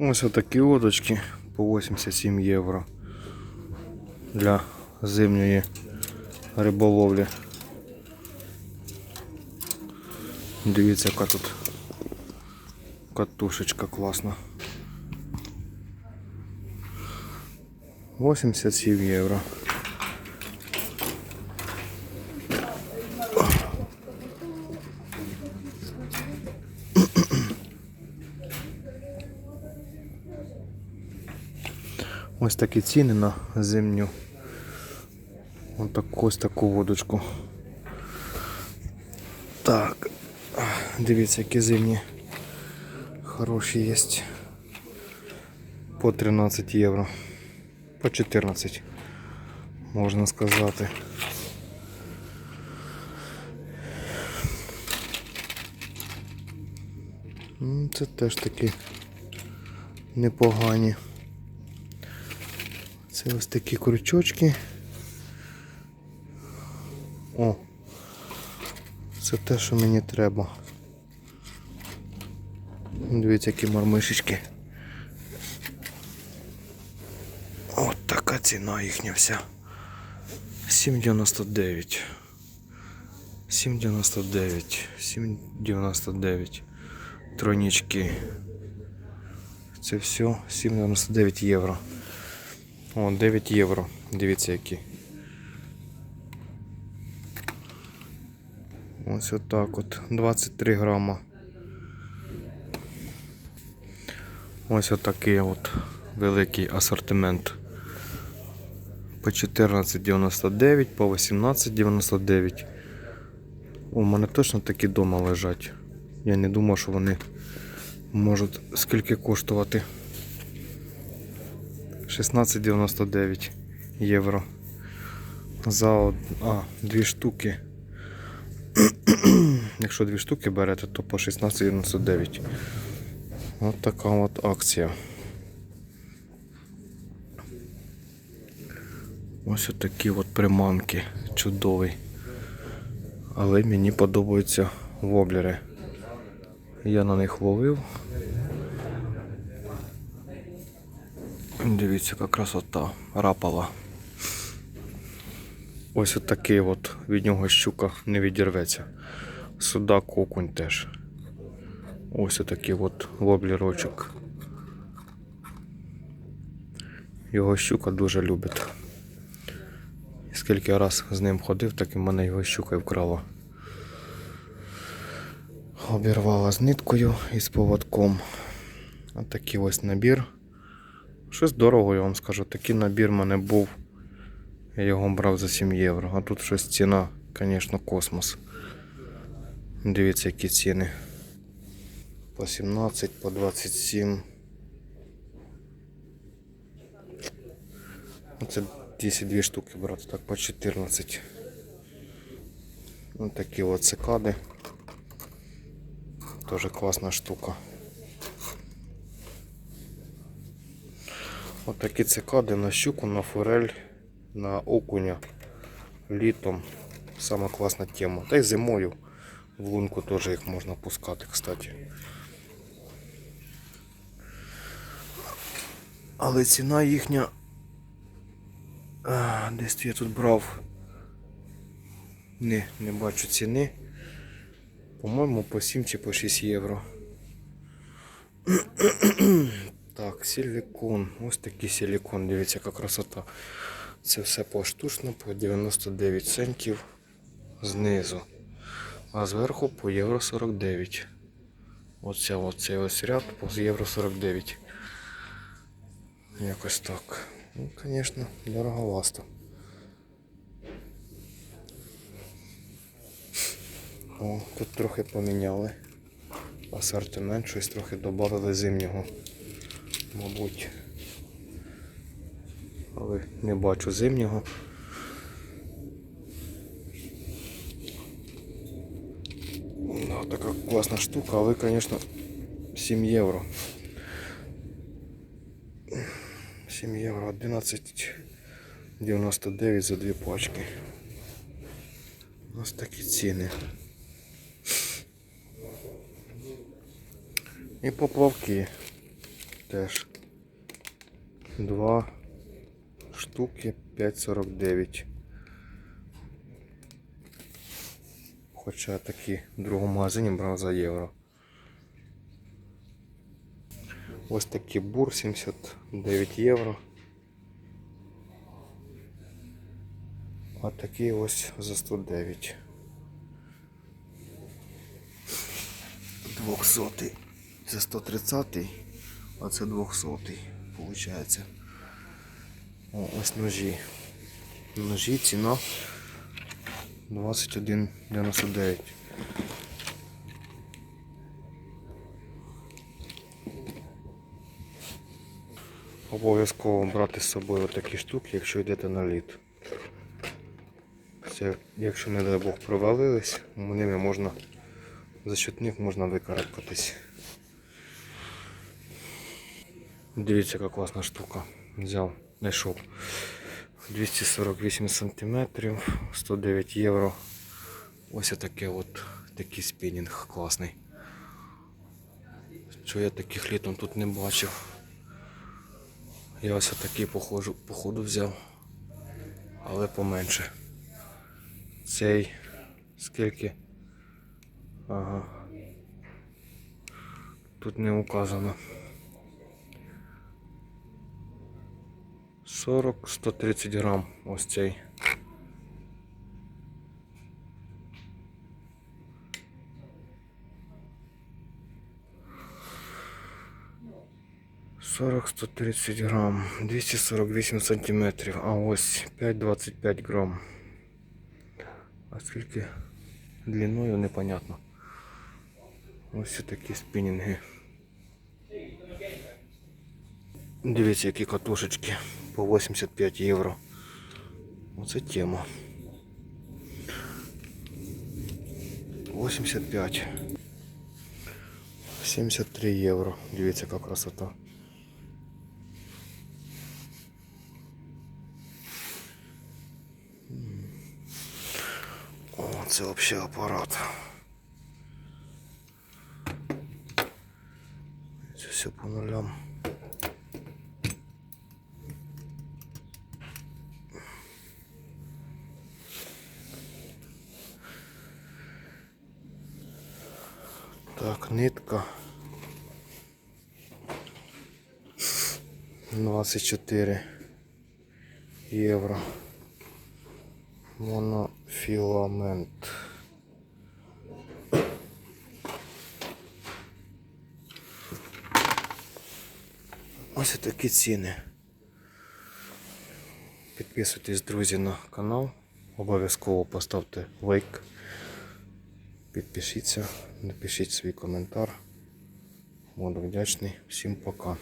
Ось отакі удочки по 87 євро для зимньої риболовлі. Дивіться, яка тут катушечка класна. 87 євро. Ось такі ціни на зимню. Ось таку, ось таку водочку. Так. Дивіться, які зимні хороші є. По 13 євро. По 14, можна сказати. Це теж такі непогані. Це ось такі крючочки. О, це те, що мені треба. Дивіться, які мармишечки. От така ціна їхня вся. 7,99. 7,99. 7,99. Тройнички. Це все 7,99 євро. О, 9 євро. Дивіться які. Ось отак от. 23 грама. Ось отакий от великий асортимент. По 14,99, по 18,99. У мене точно такі вдома лежать. Я не думав, що вони можуть скільки коштувати. 16,99 євро. За од... а, дві штуки. Якщо дві штуки берете, то по 16,99. От така от акція. Ось такі от приманки. Чудовий. Але мені подобаються воблери. Я на них ловив. Дивіться, яка красота. Рапала. Ось отакий от від нього щука не відірветься. Судак окунь теж. Ось отакий от воблерочок. Його щука дуже любить. І Скільки раз з ним ходив, так і мене його щука й вкрала. Обірвала з ниткою і з поводком. Отакий ось набір. Щось дорого, я вам скажу. Такий набір в мене був. Я його брав за 7 євро. А тут щось ціна, звісно, космос. Дивіться, які ціни. По 17, по 27. Оце 10 штуки брати, так по 14. Ось такі от цикади. Тоже класна штука. От цикади на щуку, на форель, на окуня літом. Сама класна тема. Та й зимою в лунку теж їх можна пускати, кстати. Але ціна їхня. А, десь я тут брав. Не, не бачу ціни. По-моєму, по 7 чи по 6 євро. Так, силикон. Ось такий силикон. Дивіться, яка красота. Це все поштучно по 99 центів знизу. А зверху по євро 49. Оце оцей ось ряд по євро 49. Якось так. Ну, звісно, дороговасто. О, тут трохи поміняли. Асортимент, щось трохи додали зимнього. Мабуть. Але не бачу зимнього. Ну, така класна штука, але, звісно, 7 євро. 7 євро, 11,99 за дві пачки. Ось такі ціни. І поплавки. Теж. Два штуки 5,49. Хоча такі в другому магазині брав за євро. Ось такий бур 79 євро. А такий ось за 109. 200 це 130 а це 200 получається. О, ось ножі. Ножі ціна 21,99. Обов'язково брати з собою такі штуки, якщо йдете на лід. Це, якщо, не дай Бог, провалились, ними можна за щитник можна викарабкатись. Дивіться, яка класна штука. Взяв, знайшов 248 см, 109 євро. Ось таке от такий спінінг класний. Що я таких літом тут не бачив. Я ось такий походу, походу взяв, але поменше. Цей скільки? Ага. Тут не указано. 40-130 грам ось цей. Сорок сто тридцать грам, 248 сантиметрів, а ось 5,25 грам. А скільки длиною непонятно. Ось такі спінінги. Дивіться, які катушечки по 85 євро. Оце тема. 85. 73 євро. Дивіться, яка красота. О, це взагалі апарат. Це все по нулям. Так, нитка. 24 євро. Монофіламент. Ось такі ціни. Підписуйтесь, друзі, на канал. Обов'язково поставте лайк. Підпишіться, напишіть свій коментар. Буду вдячний. Всім пока.